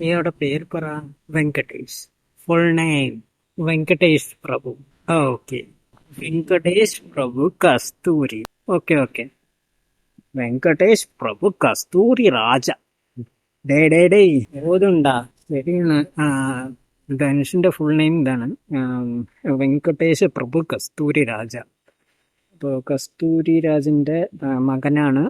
ഇയാളുടെ പേര് പറ. Venkatesh. Full name Venkatesh Prabhu. Okay Venkatesh Prabhu Kasthuri. Okay okay Venkatesh Prabhu Kasthuri Raja. Day ഡേ ഡേ. ഓതുണ്ടാ. ശരിയാണ്. ധനുഷിന്റെ ഫുൾ നെയിം ഇതാണ്. വെങ്കടേഷ് പ്രഭു കസ്തൂരി രാജ. അപ്പോൾ കസ്തൂരി രാജിന്റെ മകനാണ്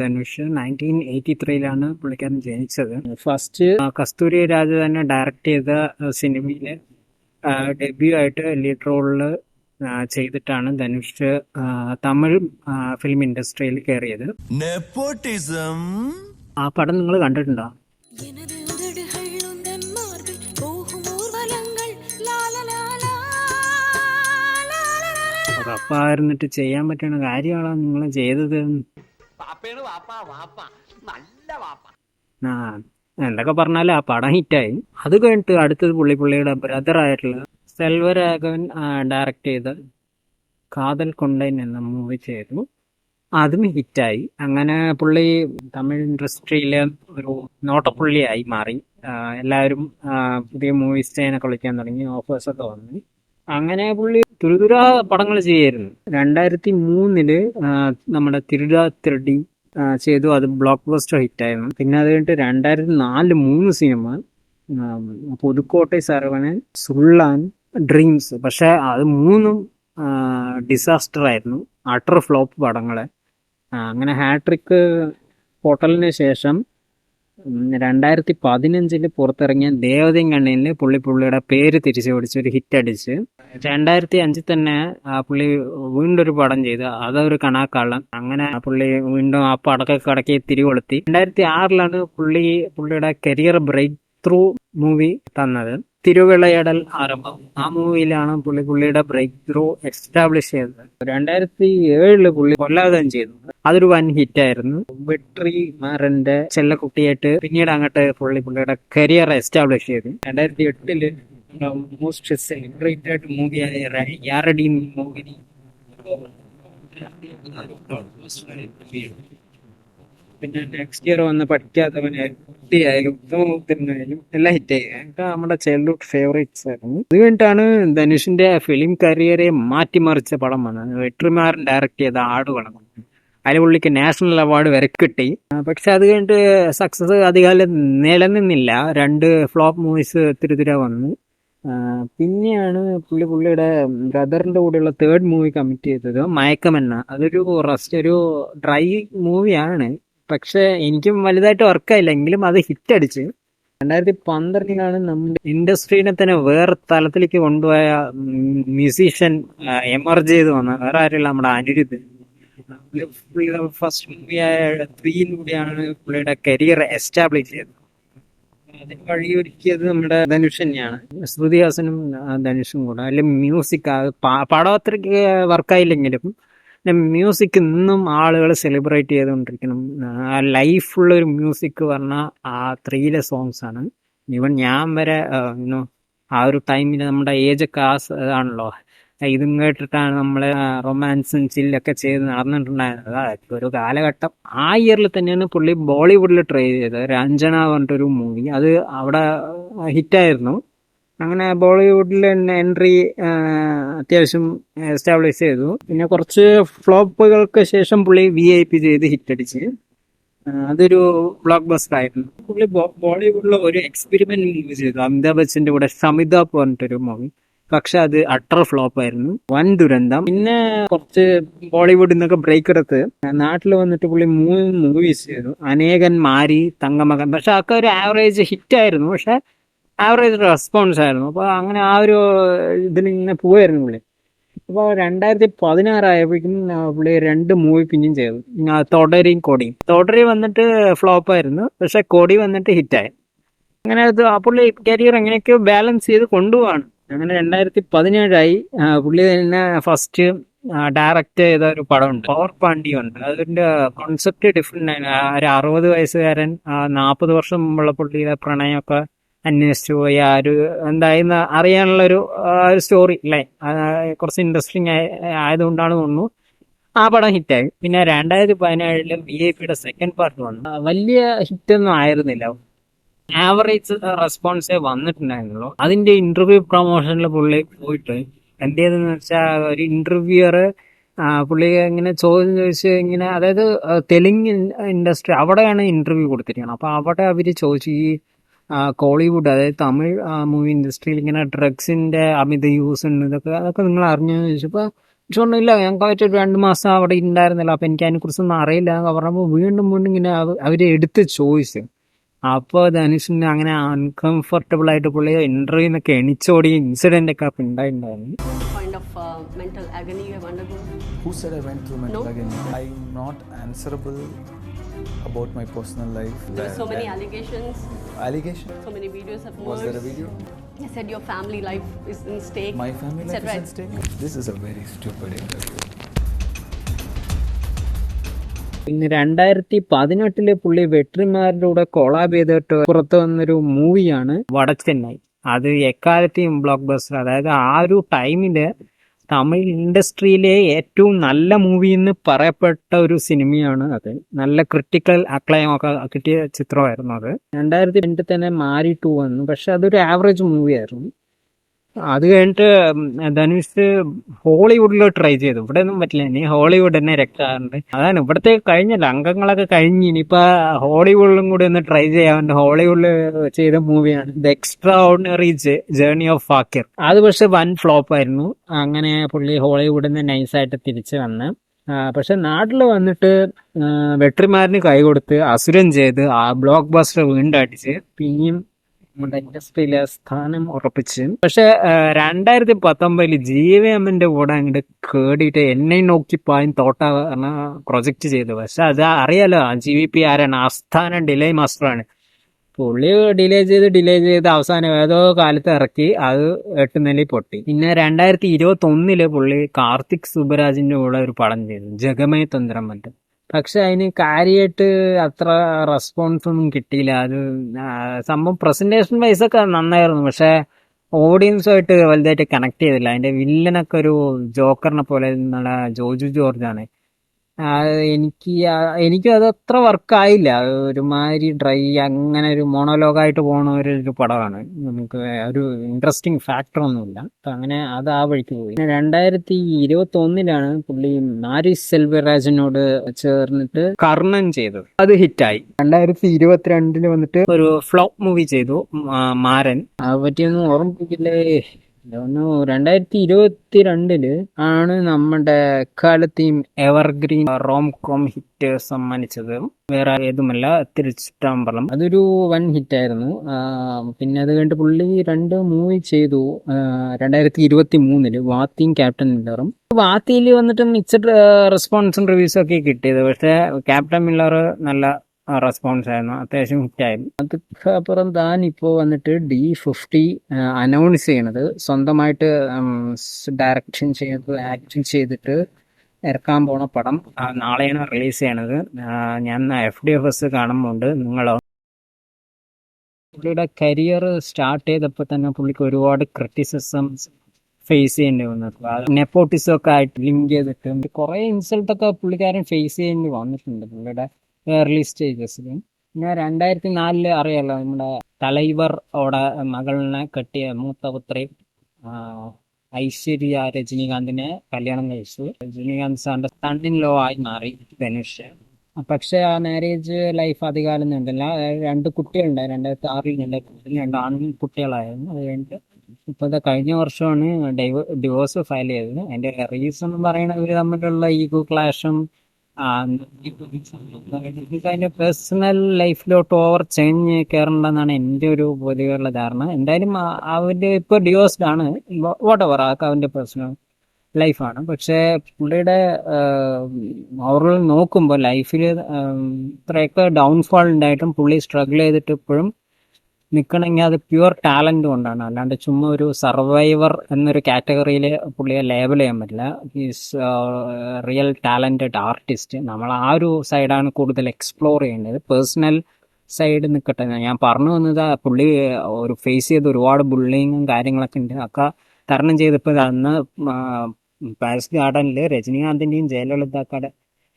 ധനുഷ്. നയന്റീൻ എയ്റ്റി ത്രീയിലാണ് പുള്ളിക്കാരൻ ജനിച്ചത്. ഫസ്റ്റ് കസ്തൂരി രാജ തന്നെ ഡയറക്റ്റ് ചെയ്ത സിനിമയിലെ ഡെബ്യൂ ആയിട്ട് ലീഡ് റോളിൽ ചെയ്തിട്ടാണ് ധനുഷ് തമിഴ് ഫിലിം ഇൻഡസ്ട്രിയിൽ കയറിയത്. Nepotism. ആ പടം നിങ്ങൾ കണ്ടിട്ടുണ്ടോ? ഉറപ്പായിരുന്നിട്ട് ചെയ്യാൻ പറ്റുന്ന കാര്യമാണോ നിങ്ങൾ ചെയ്തത്? ആ എന്തൊക്കെ പറഞ്ഞാൽ ആ പടം ഹിറ്റായി. അത് കഴിഞ്ഞിട്ട് അടുത്തത് പുള്ളി പുള്ളിയുടെ ബ്രദർ ആയിട്ടുള്ള സെൽവരാഘവൻ ഡയറക്റ്റ് ചെയ്ത കാതൽ കൊണ്ടൈൻ എന്ന മൂവി ചെയ്തു. അതും ഹിറ്റായി. അങ്ങനെ പുള്ളി തമിഴ് ഇൻഡസ്ട്രിയിലെ ഒരു നോട്ടപ്പുള്ളിയായി മാറി. എല്ലാവരും പുതിയ മൂവീസ് ചെയ്യാനൊക്കെ വിളിക്കാൻ തുടങ്ങി ഓഫേഴ്സൊക്കെ വന്നു. അങ്ങനെ പുള്ളി തുരുതുര പടങ്ങൾ ചെയ്യായിരുന്നു. രണ്ടായിരത്തി മൂന്നിൽ നമ്മുടെ തിരുട തിരടി ചെയ്തു. അത് ബ്ലോക്ക് ബസ്റ്റർ ഹിറ്റായിരുന്നു. പിന്നെ അത് കഴിഞ്ഞിട്ട് രണ്ടായിരത്തി നാല് മൂന്ന് സിനിമ പുതുക്കോട്ടെ സർവനൻ സുള്ളാൻ ഡ്രീംസ്. പക്ഷെ അത് മൂന്നും ഡിസാസ്റ്റർ ആയിരുന്നു. അട്ടർ ഫ്ലോപ്പ് പടങ്ങൾ അങ്ങനെ ഹാട്രിക് പോർട്ടലിന് ശേഷം രണ്ടായിരത്തി പതിനഞ്ചിൽ പുറത്തിറങ്ങിയ ദേവതയും കണ്ണീനിൽ പുള്ളി പുള്ളിയുടെ പേര് തിരിച്ചു പിടിച്ച് ഒരു ഹിറ്റ് അടിച്ച്. രണ്ടായിരത്തി അഞ്ചിൽ തന്നെ ആ പുള്ളി വീണ്ടും ഒരു പടം ചെയ്തു അതൊരു കണാക്കള്ളൻ അങ്ങനെ ആ പുള്ളി വീണ്ടും ആ പടക്കെ കടക്കി തിരികൊളുത്തി. രണ്ടായിരത്തി ആറിലാണ് പുള്ളി പുള്ളിയുടെ കരിയർ ബ്രേക്ക് ത്രൂ മൂവി തന്നത്. തിരുവിളയടൽ ആരംഭം. ആ മൂവിയിലാണ് പുള്ളി പുള്ളിയുടെ ബ്രേക്ക് ത്രൂ എസ്റ്റാബ്ലിഷ് ചെയ്തത്. രണ്ടായിരത്തി ഏഴിൽ പുള്ളി കൊല്ലാതം ചെയ്തു. അതൊരു വൻ ഹിറ്റ് ആയിരുന്നു. വെട്രി മാറന്റെ ചെല്ലക്കുട്ടിയായിട്ട് പിന്നീട് അങ്ങോട്ട് പുള്ളി പുള്ളിയുടെ കരിയർ എസ്റ്റാബ്ലിഷ് ചെയ്തു. രണ്ടായിരത്തി എട്ടിൽ മോസ്റ്റ് സെലിബ്രേറ്റഡ് മൂവിയായ യാറടി മോഹിനി പിന്നെ നെക്സ്റ്റ് ഇയർ വന്ന് പഠിക്കാത്തവനായാലും എല്ലാം ഹിറ്റായി അതൊക്കെ നമ്മുടെ ചൈൽഡ്ഹുഡ് ഫേവറേറ്റ്സ് ആയിരുന്നു. അത് കഴിഞ്ഞിട്ടാണ് ധനുഷിന്റെ ഫിലിം കരിയറെ മാറ്റിമറിച്ച പടം വന്നത്. ഡയറക്ട് ചെയ്ത ആടുകളം അതിൽ പുള്ളിക്ക് നാഷണൽ അവാർഡ് വരെ കിട്ടി. പക്ഷെ അത് കഴിഞ്ഞിട്ട് സക്സസ് അധികാലം നിലനിന്നില്ല. രണ്ട് ഫ്ലോപ്പ് മൂവീസ് തിരുതിര വന്നു. പിന്നെയാണ് പുള്ളി പുള്ളിയുടെ ബ്രദറിന്റെ കൂടെയുള്ള തേർഡ് മൂവി കമ്മിറ്റ് ചെയ്തത്. മയക്കമെന്ന. അതൊരു റസ്റ്റ് ഒരു ഡ്രൈ മൂവിയാണ് പക്ഷെ എനിക്കും വലുതായിട്ട് വർക്കായില്ല എങ്കിലും അത് ഹിറ്റ് അടിച്ച്. രണ്ടായിരത്തി പന്ത്രണ്ടിലാണ് നമ്മുടെ ഇൻഡസ്ട്രീനെ തന്നെ വേറെ തലത്തിലേക്ക് കൊണ്ടുപോയ മ്യൂസീഷ്യൻ എമർജ് ചെയ്ത് വന്ന വേറെ ആരുമില്ല. നമ്മുടെ അനിരുദ്ധ് ഫസ്റ്റ് മൂവിയായ ത്രീയിലൂടെയാണ് പുള്ളിയുടെ കരിയർ എസ്റ്റാബ്ലിഷ് ചെയ്തത്. അതിന് വഴിയൊരുക്കിയത് നമ്മുടെ ധനുഷ് തന്നെയാണ്. ശ്രുതിഹാസനും ധനുഷും കൂടെ. അതിൽ മ്യൂസിക് പടം അത്രയ്ക്ക് വർക്കായില്ലെങ്കിലും മ്യൂസിക് ഇന്നും ആളുകൾ സെലിബ്രേറ്റ് ചെയ്തുകൊണ്ടിരിക്കണം ആ ലൈഫുള്ള ഒരു മ്യൂസിക് പറഞ്ഞാൽ ആ ത്രീയിലെ സോങ്സ് ആണ്. ഈവൻ ഞാൻ വരെ ആ, ഒരു ടൈമിൽ നമ്മുടെ ഏജ് ആ ഇതാണല്ലോ ഇതും കേട്ടിട്ടാണ് നമ്മൾ റൊമാൻസും ചില്ലൊക്കെ ചെയ്ത് നടന്നിട്ടുണ്ടായിരുന്നത്. അതൊക്കെ ഒരു കാലഘട്ടം ആ ഇയറിൽ തന്നെയാണ് പുള്ളി ബോളിവുഡിൽ ട്രൈ ചെയ്തത്. രഞ്ജന പറഞ്ഞിട്ടൊരു മൂവി അത് അവിടെ ഹിറ്റായിരുന്നു അങ്ങനെ ബോളിവുഡിൽ എൻട്രി അത്യാവശ്യം എസ്റ്റാബ്ലിഷ് ചെയ്തു. പിന്നെ കുറച്ച് ഫ്ലോപ്പുകൾക്ക് ശേഷം പുള്ളി വി ഐ പി ചെയ്ത് ഹിറ്റടിച്ച്. അതൊരു ബ്ലോക്ക് ബസ്റ്റർ ആയിരുന്നു. പുള്ളി ബോളിവുഡിൽ ഒരു എക്സ്പെരിമെന്റ് മൂവി ചെയ്തു. അമിതാഭ് ബച്ചന്റെ കൂടെ ഷമിത പറഞ്ഞിട്ടൊരു മൂവി. പക്ഷെ അത് അട്ടർ ഫ്ലോപ്പ് ആയിരുന്നു വൻ ദുരന്തം. പിന്നെ കുറച്ച് ബോളിവുഡിൽ നിന്നൊക്കെ ബ്രേക്ക് എടുത്ത് നാട്ടിൽ വന്നിട്ട് പുള്ളി മൂന്ന് മൂവീസ് ചെയ്തു. അനേകൻ മാരി തങ്കമകൻ. പക്ഷെ അതൊക്കെ ഒരു ആവറേജ് ഹിറ്റ് ആയിരുന്നു പക്ഷെ ആവറേജ് റെസ്പോൺസ് ആയിരുന്നു. അപ്പോൾ അങ്ങനെ ആ ഒരു ഇതിൽ ഇങ്ങനെ പോവായിരുന്നു പുള്ളി. അപ്പോൾ രണ്ടായിരത്തി പതിനാറായപ്പോഴേക്കും പുള്ളി രണ്ട് മൂവി പിന്നെയും ചെയ്തു. തൊടരയും കൊടിയും. തൊടരി വന്നിട്ട് ഫ്ലോപ്പ് ആയിരുന്നു. പക്ഷെ കൊടി വന്നിട്ട് ഹിറ്റായി അങ്ങനെ അത് ആ പുള്ളി കരിയർ എങ്ങനെയൊക്കെയോ ബാലൻസ് ചെയ്ത് കൊണ്ടുപോവാണ്. അങ്ങനെ രണ്ടായിരത്തി പതിനേഴായി പുള്ളി തന്നെ ഫസ്റ്റ് ഡയറക്റ്റ് ചെയ്ത ഒരു പടമുണ്ട്. പവർ പാണ്ഡി ഉണ്ട്. അതിന്റെ കോൺസെപ്റ്റ് ഡിഫറെന്റ് ആണ്. ഒരു അറുപത് വയസ്സുകാരൻ നാൽപ്പത് വർഷം മുമ്പുള്ള പുള്ളിയുടെ പ്രണയമൊക്കെ അന്വേഷിച്ചു പോയി ആ ഒരു എന്തായെന്ന് അറിയാനുള്ള ഒരു ഒരു സ്റ്റോറി അല്ലേ കുറച്ച് ഇൻട്രസ്റ്റിംഗ് ആയതുകൊണ്ടാണ് തോന്നുന്നു. ആ പടം ഹിറ്റായി. പിന്നെ രണ്ടായിരത്തി പതിനേഴിൽ വി ഐ പിയുടെ സെക്കൻഡ് പാർട്ട് വന്നു. വലിയ ഹിറ്റൊന്നും ആയിരുന്നില്ല. ആവറേജ് റെസ്പോൺസേ വന്നിട്ടുണ്ടായിരുന്നുള്ളൂ അതിന്റെ ഇന്റർവ്യൂ പ്രൊമോഷനിൽ പുള്ളി പോയിട്ട് എന്ത് വെച്ചാൽ ഒരു ഇന്റർവ്യൂവർ പുള്ളി ഇങ്ങനെ ചോദ്യം ചോദിച്ചു ഇങ്ങനെ അതായത് തെലുങ്ക് ഇൻഡസ്ട്രി അവിടെയാണ് ഇന്റർവ്യൂ കൊടുത്തിരിക്കുന്നത് അപ്പോൾ അവിടെ അവർ ചോദിച്ചു ഈ കോളിവുഡ് അതായത് തമിഴ് മൂവി ഇൻഡസ്ട്രിയിൽ ഇങ്ങനെ ഡ്രഗ്സിന്റെ അമിത യൂസ് ഉണ്ട് ഇതൊക്കെ അതൊക്കെ നിങ്ങൾ അറിഞ്ഞു ചോദിച്ചപ്പോൾ ചോദിച്ചില്ല ഞങ്ങൾക്ക് ഒരു രണ്ട് മാസം അവിടെ ഉണ്ടായിരുന്നില്ല അപ്പം എനിക്ക് അതിനെക്കുറിച്ചൊന്നും അറിയില്ല എന്നൊക്കെ പറഞ്ഞപ്പോൾ വീണ്ടും വീണ്ടും ഇങ്ങനെ അവർ എടുത്ത് ചോയ്സ് അപ്പോൾ ധനുഷിന് അങ്ങനെ അൺകംഫർട്ടബിൾ ആയിട്ട് പുള്ളി ഇന്റർവ്യൂ നിന്നൊക്കെ എണിച്ചോടിയ ഇൻസിഡന്റ് ഒക്കെ അപ്പം ഉണ്ടായിട്ടുണ്ടായിരുന്നു of uh, mental agony you have undergone? Who said I went through mental No. agony? I'm not answerable about my personal life. There were so many allegations. allegations, so many videos have Was there a video? You said your family life is in stake. My family life is right? at stake. This is a very stupid interview. പിന്നെ രണ്ടായിരത്തി പതിനെട്ടിൽ പുള്ളി വെട്രിമാരുടെ കൂടെ collab ചെയ്തിട്ട് പുറത്തു വന്നൊരു മൂവിയാണ് വടച്ചെന്നൈ അത് എക്കാലത്തെയും ബ്ലോക്ക് ബസ്റ്റർ അതായത് ആ ഒരു ടൈമിൽ തമിഴ് ഇൻഡസ്ട്രിയിലെ ഏറ്റവും നല്ല മൂവി എന്ന് പറയപ്പെട്ട ഒരു സിനിമയാണ് അത്. നല്ല ക്രിട്ടിക്കൽ അക്ലയം ഒക്കെ കിട്ടിയ ചിത്രമായിരുന്നു അത്. രണ്ടായിരത്തി രണ്ടിൽ തന്നെ മാറി ടു വന്നു. പക്ഷെ അതൊരു ആവറേജ് മൂവി ആയിരുന്നു. അത് കഴിഞ്ഞിട്ട് ധനുഷ് ഹോളിവുഡിൽ ട്രൈ ചെയ്തു. ഇവിടെ ഒന്നും പറ്റില്ല. ഇനി ഹോളിവുഡ് തന്നെ രക്ഷാറുണ്ട് അതാണ് ഇവിടത്തെ കഴിഞ്ഞല്ല അംഗങ്ങളൊക്കെ കഴിഞ്ഞ് ഇനിയിപ്പോ ഹോളിവുഡിലും കൂടി ഒന്ന് ട്രൈ ചെയ്യാൻ ഹോളിവുഡിൽ ചെയ്ത മൂവിയാണ് the extraordinary journey of fakir അത് പക്ഷെ വൻ ഫ്ലോപ്പ് ആയിരുന്നു. അങ്ങനെ പുള്ളി ഹോളിവുഡിൽ നിന്ന് നൈസായിട്ട് തിരിച്ചു വന്ന്. പക്ഷെ നാട്ടിൽ വന്നിട്ട് വെട്രിമാരന് കൈ കൊടുത്ത് അസുരം ചെയ്ത് ആ ബ്ലോക്ക് ബസ്റ്റർ വീണ്ടും അടിച്ച്. പിന്നെയും നമ്മുടെ ഇൻഡസ്ട്രിയിലെ സ്ഥാനം ഉറപ്പിച്ച്. പക്ഷെ രണ്ടായിരത്തി പത്തൊമ്പതിൽ ജി വി എമ്മിന്റെ കൂടെ അങ്ങോട്ട് കേടിയിട്ട് എന്നെ നോക്കി പായും തോട്ട പ്രൊജക്ട് ചെയ്തു. പക്ഷെ അത് അറിയാലോ ജി വി പി ആരാണ്? ആസ്ഥാന ഡിലേ മാസ്റ്ററാണ്. പുള്ളി ഡിലേ ചെയ്ത് ഡിലേ ചെയ്ത് അവസാനം ഏതോ കാലത്ത് ഇറക്കി അത് എട്ട് നിലയിൽ പൊട്ടി. പിന്നെ രണ്ടായിരത്തി ഇരുപത്തി ഒന്നിൽ പുള്ളി കാർത്തിക് സുബരാജിന്റെ കൂടെ ഒരു പടം ചെയ്തു. ജഗമയ തന്ത്രം മറ്റും പക്ഷെ അതിന് കാര്യമായിട്ട് അത്ര റെസ്പോൺസ് ഒന്നും കിട്ടിയില്ല. അത് സംഭവം പ്രസന്റേഷൻ വൈസ് ഒക്കെ നന്നായിരുന്നു. പക്ഷെ ഓഡിയൻസുമായിട്ട് വലുതായിട്ട് കണക്ട് ചെയ്തില്ല. അതിന്റെ വില്ലനൊക്കെ ഒരു ജോക്കറിനെ പോലെ നല്ല ജോജു ജോർജ് ആണ്. എനിക്ക് എനിക്കും അത് അത്ര വർക്കായില്ല ഒരുമാതിരി ഡ്രൈ അങ്ങനെ ഒരു മോണോലോഗായിട്ട് പോണ ഒരു പടമാണ്. നമുക്ക് ഒരു ഇൻട്രസ്റ്റിംഗ് ഫാക്ടർ ഒന്നുമില്ല. അങ്ങനെ അത് ആ വഴിക്ക് പോയി. രണ്ടായിരത്തി ഇരുപത്തി ഒന്നിലാണ് പുള്ളി നാരി സെൽവരാജനോട് ചേർന്നിട്ട് കർണൻ ചെയ്തത്. അത് ഹിറ്റായി. രണ്ടായിരത്തി ഇരുപത്തിരണ്ടിൽ വന്നിട്ട് ഒരു ഫ്ലോപ്പ് മൂവി ചെയ്തു മാരൻ. അത് പറ്റിയൊന്നും ഓർമ്മിപ്പിക്കില്ലേ? ഒന്ന് രണ്ടായിരത്തി ഇരുപത്തി രണ്ടിൽ ആണ് നമ്മുടെ എക്കാലത്തെയും എവർഗ്രീൻ റോം കോം ഹിറ്റ് സമ്മാനിച്ചത്. വേറെ ഏതുമല്ല തിരുച്ചിട്ടാമ്പളം അതൊരു വൻ ഹിറ്റ് ആയിരുന്നു. പിന്നെ അത് കഴിഞ്ഞിട്ട് പുള്ളി രണ്ട് മൂവി ചെയ്തു. രണ്ടായിരത്തി ഇരുപത്തി മൂന്നിൽ വാത്തിയും ക്യാപ്റ്റൻ മില്ലറും. വാത്തിയിൽ വന്നിട്ട് മിക്സഡ് റെസ്പോൺസും റിവ്യൂസും ഒക്കെ കിട്ടിയത്. പക്ഷേ ക്യാപ്റ്റൻ മില്ലർ നല്ല റെസ്പോൺസ് ആയിരുന്നു. അത്യാവശ്യം ഹിറ്റായിരുന്നു അതുക്കപ്പുറം താൻ ഇപ്പോൾ വന്നിട്ട് ഡി ഫിഫ്റ്റി അനൗൺസ് ചെയ്യണത്. സ്വന്തമായിട്ട് ഡയറക്ഷൻ ചെയ്ത് ആക്ഷൻ ചെയ്തിട്ട് ഇറക്കാൻ പോണ പടം നാളെയാണ് റിലീസ് ചെയ്യണത്. ഞാൻ എഫ് ഡി എഫ് എസ് കാണുന്നുണ്ട് നിങ്ങളോ? പുള്ളിയുടെ കരിയർ സ്റ്റാർട്ട് ചെയ്തപ്പോൾ തന്നെ പുള്ളിക്ക് ഒരുപാട് ക്രിറ്റിസിസംസ് ഫേസ് ചെയ്യേണ്ടി വന്നു. നെപ്പോട്ടിസം ഒക്കെ ആയിട്ട് ലിങ്ക് ചെയ്തിട്ട് കുറെ ഇൻസൾട്ടൊക്കെ പുള്ളിക്കാരൻ ഫേസ് ചെയ്യേണ്ടി വന്നിട്ടുണ്ട്. പുള്ളിയുടെ ഏർലി സ്റ്റേജസിൽ പിന്നെ രണ്ടായിരത്തി നാലിൽ അറിയാലോ നമ്മുടെ തലൈവർ അവിടെ മകളിനെ കെട്ടിയ മൂത്ത പുത്രി ഐശ്വര്യ രജനീകാന്തിനെ കല്യാണം കഴിച്ചു. രജനീകാന്ത് സാറിന്റെ സണ്ണിൻ ലോ ആയി മാറി ധനുഷ്. പക്ഷെ ആ മാരേജ് ലൈഫ് അധികാലം നീണ്ടില്ല. രണ്ട് കുട്ടികളുണ്ടായി രണ്ടായിരത്തി ആറിൽ രണ്ടായിരത്തി രണ്ട് ആൺ കുട്ടികളായിരുന്നു. അത് കഴിഞ്ഞിട്ട് ഇപ്പൊ ദാ കഴിഞ്ഞ വർഷമാണ് ഡിവോഴ്സ് ഫയൽ ചെയ്തത്. അതിന്റെ റീസൺ എന്ന് പറയുന്നത് ഇവർ തമ്മിലുള്ള ഈഗോ ക്ലാഷും അതിന്റെ പേഴ്സണൽ ലൈഫിലോട്ട് ഓവർ ചേഞ്ച് കയറണ്ടെന്നാണ് എന്റെ ഒരു പൊതുവെയുള്ള ധാരണ. എന്തായാലും അവന്റെ അവന്റെ ഇപ്പൊ ഡിവോഴ്സ്ഡ് ആണ്. വാട്ട് എവർ അതൊക്കെ അവന്റെ പേഴ്സണൽ ലൈഫാണ് പക്ഷേ പുള്ളിയുടെ ഓവറോൾ നോക്കുമ്പോൾ ലൈഫിൽ ഇത്രയൊക്കെ ഡൗൺഫാൾ ഉണ്ടായിട്ടും പുള്ളി സ്ട്രഗിൾ ചെയ്തിട്ട് ഇപ്പോഴും നിൽക്കണമെങ്കിൽ അത് പ്യുവർ ടാലന്റ് കൊണ്ടാണ്. അല്ലാണ്ട് ചുമ്മാ ഒരു സർവൈവർ എന്നൊരു കാറ്റഗറിയിൽ പുള്ളിയെ ലേബൽ ചെയ്യാൻ പറ്റില്ല. ഈസ് റിയൽ ടാലന്റഡ് ആർട്ടിസ്റ്റ് നമ്മൾ ആ ഒരു സൈഡാണ് കൂടുതൽ എക്സ്പ്ലോർ ചെയ്യേണ്ടത്. പേഴ്സണൽ സൈഡ് നിൽക്കട്ടെ ഞാൻ പറഞ്ഞു വന്നത് പുള്ളി ഒരു ഫേസ് ചെയ്ത് ഒരുപാട് ബുള്ളിങ്ങും കാര്യങ്ങളൊക്കെ ഉണ്ട്. ഒക്കെ തരണം ചെയ്തപ്പോൾ അന്ന് പാരിസ് ഗാർഡനിൽ രജനീകാന്തിന്റെയും ജയലളിതാക്കാടെ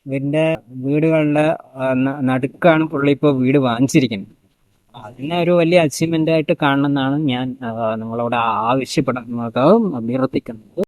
ഇവരുടെ വീടുകളുടെ നടുക്കാണ് പുള്ളി ഇപ്പോൾ വീട് വാങ്ങിച്ചിരിക്കുന്നത്. അതിനെ ഒരു വലിയ അച്ചീവ്മെന്റ് ആയിട്ട് കാണണമെന്നാണ് ഞാൻ നിങ്ങളോട് ആവശ്യപ്പെടുന്നത് അഭ്യർത്ഥിക്കുന്നത്.